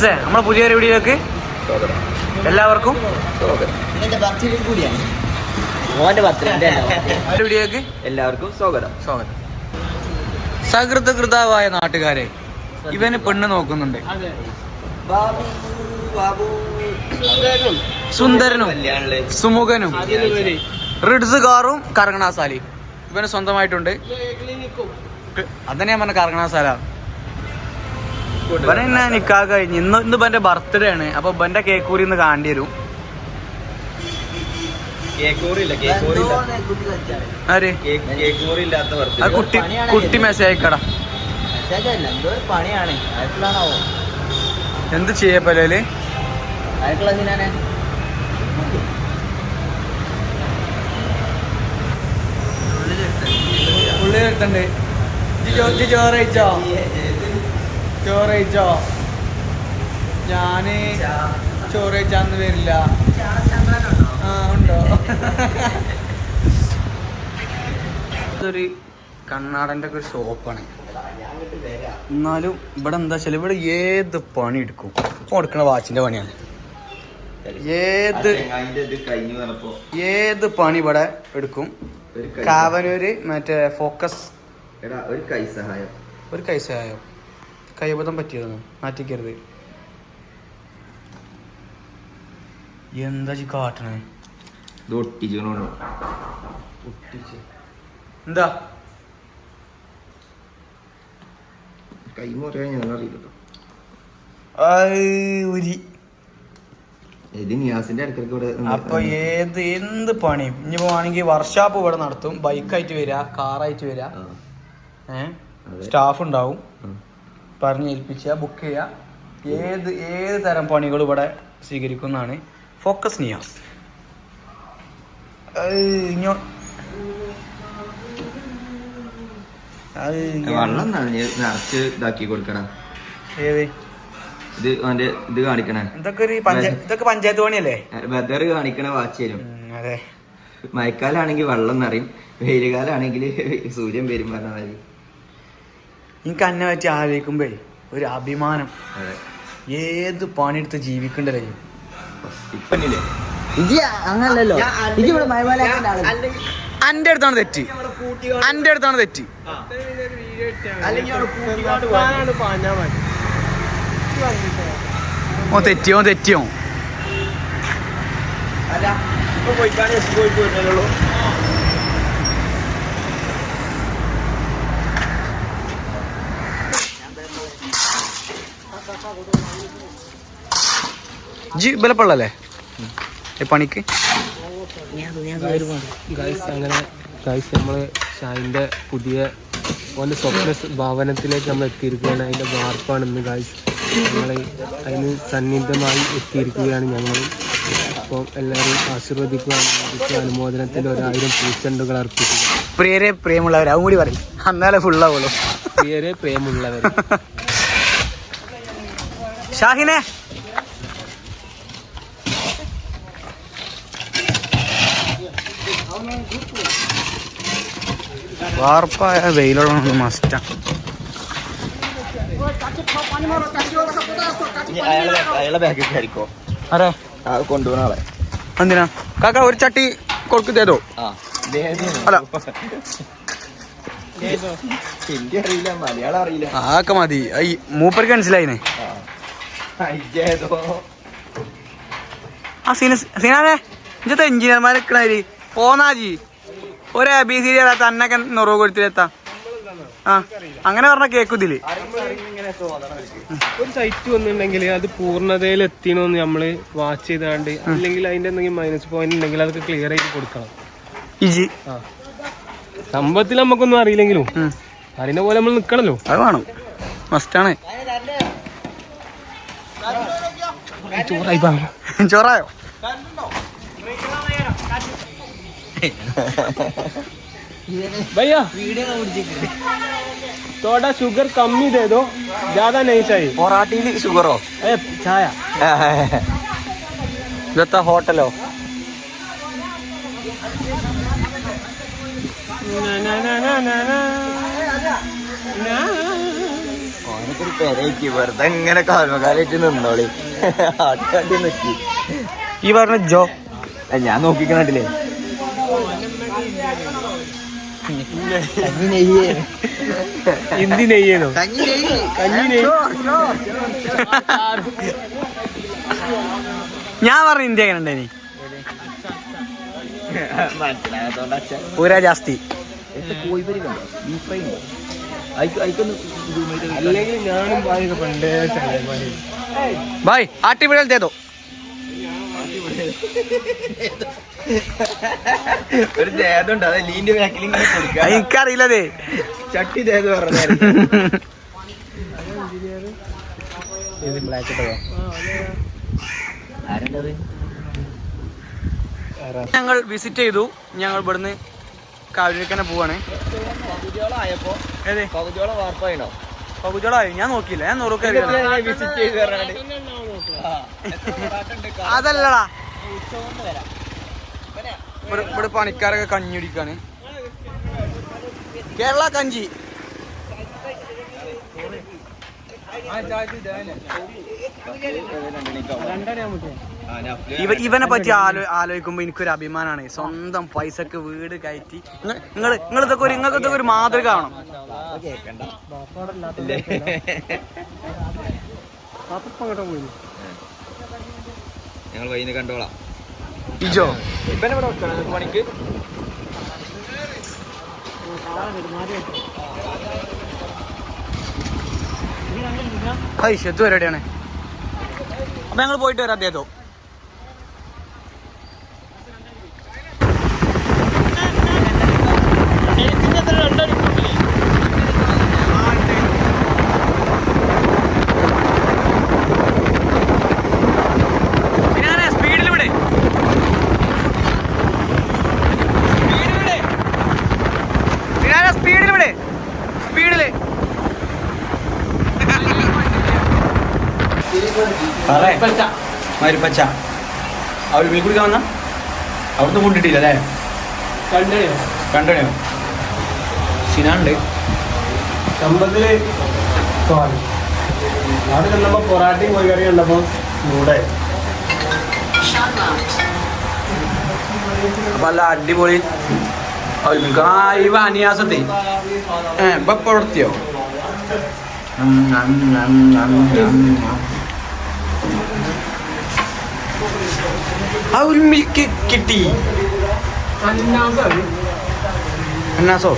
Say, നമ്മളെ പുതിയൊരു വീഡിയോയിലേക്ക് എല്ലാവർക്കും വീഡിയോയിലേക്ക് എല്ലാവർക്കും സ്വാഗതം. സ്വാഗതം. സകൃതകൃതാവായ നാട്ടുകാരെ ഇവന് പെണ്ണ് നോക്കുന്നുണ്ട്. സുന്ദരനും. സുമുഖനും റിഡ്സ് കാറും കറങ്ങണാസാലി ഇവന് സ്വന്തമായിട്ടുണ്ട്. അതന്നെ ഞാൻ പറഞ്ഞ കറങ്ങണാസാല ഇവനെ എന്നെ നിക്കാ കഴിഞ്ഞ്? ഇന്ന് ഇന്ന് ഇവന്റെ ബർത്ത്ഡേ ആണ്. അപ്പൊ ഇവന്റെ കേക്ക് കൂടി ഇന്ന് കാണേണ്ടി വരും ആര്? ആ കുട്ടി കുട്ടി മെസ്സേജ് അയക്കടാ. എന്തോ ചെയ്യപ്പല്ലേ അയക്കുള്ള എന്തിനാണ്? ചോറ് എടുത്തണ്ട് ചോറയിച്ചോ ചോറയിച്ചോ ഞാൻ ചോറയിച്ചാന്ന് വരില്ല. ആ ഉണ്ടോ? ഇതൊരു കണ്ണാടന്റെ ഒക്കെ ഒരു ഷോപ്പാണ്. എന്നാലും ഇവിടെ എന്താ വെച്ചാൽ ഇവിടെ ഏത് പണി എടുക്കും? ഇപ്പൊ എടുക്കണ വാച്ചിന്റെ പണിയാണ്. ഏത് ഏത് പണി ഇവിടെ എടുക്കും? ഒരു കൈ കാവനൂര് മറ്റേ ഫോക്കസ് എടാ ഒരു കൈ സഹായം. ഒരു കൈസയായോ കൈബദ്ധം പറ്റിയതാണ്. മാറ്റിക്കരുത്. എന്താ ജി കാട്ടണേ? ഇത് ഒട്ടിച്ചു എന്താ? കൈ മുറിയാൻ ഞാൻ അറിയില്ലട്ടോ ഉരി. അപ്പൊ ഏത് എന്ത് പണി? ഇനി പോവാണെങ്കിൽ വർക്ക്ഷോപ്പ് ഇവിടെ നടത്തും. ബൈക്കായിട്ട് വരിക കാറായിട്ട് വരിക ഏഹ്. സ്റ്റാഫ് ഉണ്ടാവും. പറഞ്ഞ് ഏൽപ്പിച്ച ബുക്ക് ചെയ്യുക ഏത് ഏത് തരം പണികൾ ഇവിടെ സ്വീകരിക്കുന്നതാണ് ഫോക്കസ് നിയാസ് വെള്ളം നിറച്ച് ഇതാക്കി കൊടുക്കണം. ഏത്? ഇത് അവന്റെ ഇത് കാണിക്കണേ. ഇതൊക്കെ ഒരു പഞ്ചായത്ത് ഇതൊക്കെ പഞ്ചായത്ത് പണിയല്ലേ? വെതർ കാണിക്കണ വാച്ച് തരും. ഉം, അതെ. മഴക്കാലാണെങ്കിൽ വെള്ളം നിറയും വെയിലുകാലാണെങ്കിൽ സൂര്യൻ വരും പറഞ്ഞ മതി എനിക്ക് അന്നെ പറ്റി ആലോചിക്കുമ്പേ ഒരു അഭിമാനം. അതെ. ഏത് പണിയെടുത്ത് ജീവിക്കണ്ടല്ലേ? അങ്ങനല്ലോ അന്റെ അടുത്താണ് തെറ്റ്. അന്റെ അടുത്താണ് തെറ്റ്. ഓ തെറ്റിയോ തെറ്റിയോ. അല്ല ഇപ്പൊ പോയിക്കാണ് പോയിട്ട് പോയി ജി ബലപ്പള്ളല്ലേ ഈ പണിക്ക്? അങ്ങനെ ഗൈസ് നമ്മൾ ഷാഹിന്റെ പുതിയ ഓന്റെ സ്വപ്ന ഭവനത്തിലേക്ക് നമ്മൾ എത്തിയിരിക്കുകയാണ്. അതിന്റെ വാർപ്പാണ് ഇന്ന് ഗൈസ് ഞങ്ങൾ അതിന് സന്നിഗ്ധമായി എത്തിയിരിക്കുകയാണ് ഞങ്ങൾ അപ്പം എല്ലാവരും ആശീർവദിക്കുക അനുമോദനത്തിൽ ഒരായിരം പൂച്ചെണ്ടുകൾ അർപ്പിക്കുക പ്രിയരെ പ്രിയമുള്ളവർ അതും കൂടി പറയും. അന്നാലേ ഫുള്ളാവുള്ളൂ പ്രിയരെ പ്രിയമുള്ളവർ ഷാഹിനെ വാർപ്പായ വെയിലുള്ള മസ്റ്റാ. അയാളെ ആളെ. എന്തിനാ? കാക്ക ഒരു ചട്ടി കൊടുക്കു ആ അല്ല. ആക്ക മതി. ഈ മൂപ്പർക്ക് മനസ്സിലായിനെ. ആ. സീന സീനാനെ ഇഞ്ചത്തെ എഞ്ചിനീയർമാർ നിൽക്കണാരി പോന്നാജി. ഒരു ബി സി ഡി തന്നെ നുറവ് കൊടുത്തിലെത്താ ആ അങ്ങനെ പറഞ്ഞ കേക്കുതിൽ. ഒരു സൈറ്റ് വന്നിട്ടുണ്ടെങ്കിൽ അത് പൂർണതയിൽ എത്തിയെന്ന് നമ്മൾ വാച്ച് ചെയ്താണ്ട് അല്ലെങ്കിൽ അതിന്റെ എന്തെങ്കിലും മൈനസ് പോയിന്റ് ഉണ്ടെങ്കിൽ അതൊക്കെ ക്ലിയർ ആയിട്ട് കൊടുക്കണം. ഇജി. ആ. സംഭവത്തിൽ നമുക്കൊന്നും അറിയില്ലെങ്കിലും അതിനെ അറിയുന്ന പോലെ നമ്മൾ നിക്കണല്ലോ. അത് വേണം. മസ്റ്റാണ് ചോറായി ചോറായോ? भैया थोड़ा शुगर कम ही दे दो ज्यादा नहीं चाहिए പൊറാട്ടയിൽ ഷുഗറോ ए चाय ഇതെത്താ ഹോട്ടലോ ना ना ना ना ना ना ना ഒരു പെരയ്ക്ക് വെറുതെ ഇങ്ങനെ കാൽമകാലായിട്ട് നിന്നോളി ആട്ടി നിക്കി ഈ പറഞ്ഞ ജോ ഞാൻ നോക്കിക്കണ്ടില്ലേ കഞ്ഞി ഞാൻ പറഞ്ഞു ഇന്ത്യ എങ്ങനെ ഉണ്ടേനി പൂരാ ജാസ്തി. ബൈ ആട്ടിപ്പിടൽ തേതോ. ഒരു ദേഹമുണ്ട് അത് ലീന്റെ ബാക്കിൽ ഇങ്ങനെ കൊടുക്കുക. എനിക്കറിയില്ലതേ. ചട്ടി ദേഹം പറഞ്ഞ ആരുണ്ടത് ഞങ്ങൾ വിസിറ്റ് ചെയ്തു. ഞങ്ങൾ ഇവിടുന്ന് കാവിലേക്കന്നെ പോവാണ്. പകുതിയോളായപ്പോ ഏത്? പകുതിയോളം വാർപ്പായിണോ പകുതിയോളായി. ഞാൻ നോക്കിയില്ല. ഞാൻ നുറുക്ക് വിസിറ്റ് ചെയ്ത് പറഞ്ഞാണ്ട് അതല്ലടാ. ഇവിടെ പണിക്കാരൊക്കെ കഞ്ഞി കുടിക്കാണ് കേരള കഞ്ചി. ഇവ ഇവനെ പറ്റി ആലോ ആലോചിക്കുമ്പോ എനിക്കൊരു അഭിമാനമാണ് സ്വന്തം പൈസക്ക് വീട് കയറ്റി. നിങ്ങൾ നിങ്ങൾ ഇതൊക്കെ ഒരു നിങ്ങൾക്ക് ഇതൊക്കെ ഒരു മാതൃക ആണോ ഞങ്ങൾ വൈകുന്നേരം കണ്ടോളാം. ഇജോ ഇപ്പനെ ഇവിടെ വെക്കണം? നിങ്ങൾക്ക് പണിക്ക്? ഹൈ ഷെത്ത് വരടെയാണ് അപ്പൊ ഞങ്ങൾ പോയിട്ട് വരാം അദ്ദേഹത്തോ സ്പീഡിൽ വിടെ സ്പീഡിൽ വിടെ സ്പീഡിൽ മരുപ്പച്ച. അവർ മീൻ കുടിക്കാൻ വന്ന? അവിടുന്ന് ഫുഡ് കിട്ടിയില്ല അല്ലേ? കണ്ടണിയോ കണ്ടോ സിനാണ്ട് ചമ്പത്തിൽ അവിടെ ചെന്നപ്പോ പൊറാട്ടയും കോഴിക്കറി കണ്ടപ്പോ കൂടെ അപ്പൊ നല്ല അടിപൊളി ഈ അനിയാസത്തെ ഏ ഇപ്പൊ പുറത്തിയോ? ആ ഒരു മിൽക്ക് കിട്ടി. അന്നാസോ?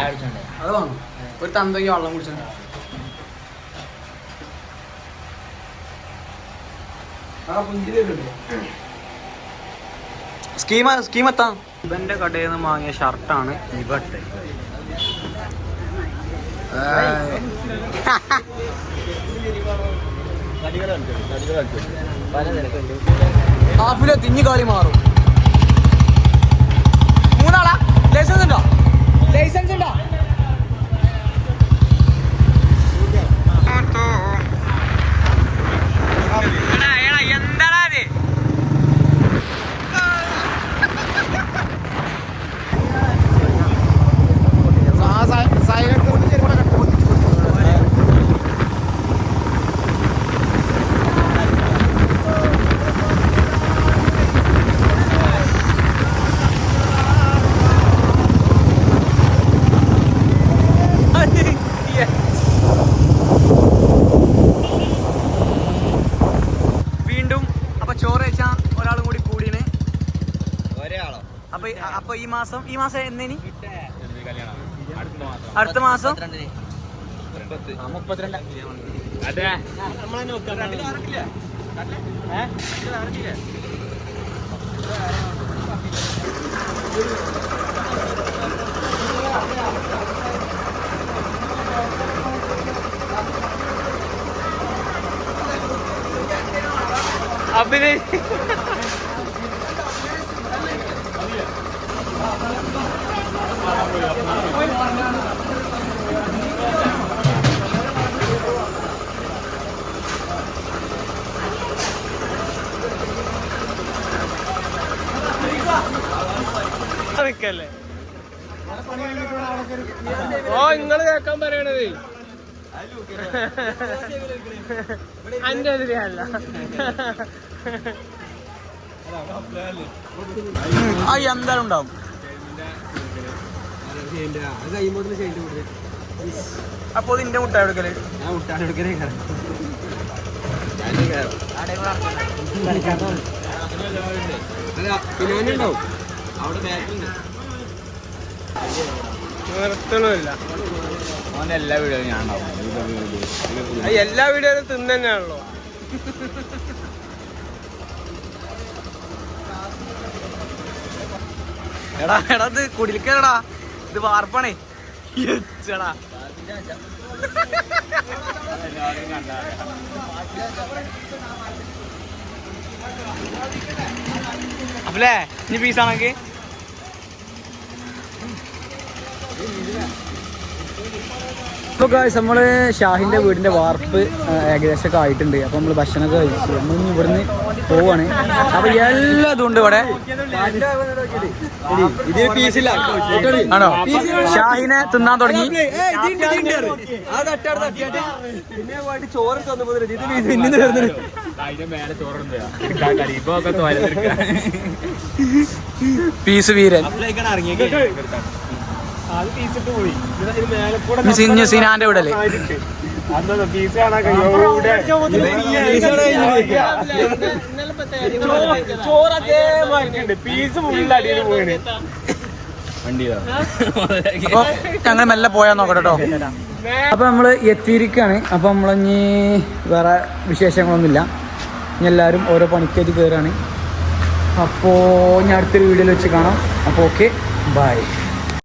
അടിച്ചോണ്ടേ അത് വാങ്ങും ഒരു തന്തയ്ക്ക് വെള്ളം കുടിച്ചു സ്കീമ സ്കീം എത്താം ഇവന്റെ കടയിൽ നിന്ന് വാങ്ങിയ ഷർട്ടാണ് ഇവട്ടെ. ഹാഫിലെ തിഞ്ഞി കളി മാറും. മൂന്നാളാ? ലൈസൻസ് ഉണ്ടോ? ലൈസൻസ് ഉണ്ടോ എന്താടാ അത് വീണ്ടും അപ്പൊ ചോറ് വെച്ച ഒരാളും കൂടി കൂടിയാണ് ഒരാളോ അപ്പൊ ഈ- അപ്പൊ ഈ മാസം ഈ മാസം എന്നേനി അടുത്ത മാസം. അഭിനയ. നിക്കല്ലേ ഓ നിങ്ങൾ കേക്കാൻ പറയണത്. അന്റെ എതിരെയല്ല എന്തായാലും ഉണ്ടാവും. അപ്പൊ ഇതിന്റെ മുട്ട എടുക്കൽ? ഞാൻ മുട്ടാൻ എടുക്കലേ അവിടെ ബാക്കിലുണ്ട് നിർത്തണമില്ല. എല്ലാ വീഡിയോയും ഞാൻ ഉണ്ടാവും. എല്ലാ വീഡിയോയിലും എടാ എടാ ഇത് കുടിലിക്കടാ ഇത് വാർപ്പാണേ. യെച്ചടാ. അപ്പല്ലേ ഇനി പീസാണെങ്കിൽ ഇപ്പോൾ ഗായ്സ് നമ്മൾ ഷാഹിന്റെ വീടിന്റെ വാർപ്പ് ഏകദേശമൊക്കെ ആയിട്ടുണ്ട്. അപ്പോൾ നമ്മൾ ഭക്ഷണമൊക്കെ കഴിച്ചു നമ്മൾ ഇവിടുന്ന് പോവാണ്. അപ്പോൾ എല്ലാതും ഉണ്ട് ഇവിടെ. ആണോ? ഷാഹിനെ തിന്നാൻ തുടങ്ങി. പീസ് വീരൻ. അത് ടീച്ചിട്ട് പോയി മേലെ കൂടെ സിഞ്ഞു സിനാന്റെ വിടൽ അന്നോ പീസ് കാണാൻ ചോറ് അതേമാതിരിണ്ട് പീസ് ഫുള്ള് അടിയിൽ പോയിന് അപ്പൊ ഞങ്ങൾ മെല്ലെ പോയാ നോക്കട്ടോ കേട്ടോ അപ്പൊ നമ്മൾ എത്തിയിരിക്കാണ്. അപ്പൊ നമ്മളിനി വേറെ വിശേഷങ്ങളൊന്നുമില്ല. ഇനി എല്ലാവരും ഓരോ പണിക്കായിട്ട് കയറാണ് അപ്പോ ഞാൻ അടുത്തൊരു വീഡിയോയിൽ വെച്ച് കാണാം. അപ്പോൾ ഓക്കെ. ബൈ.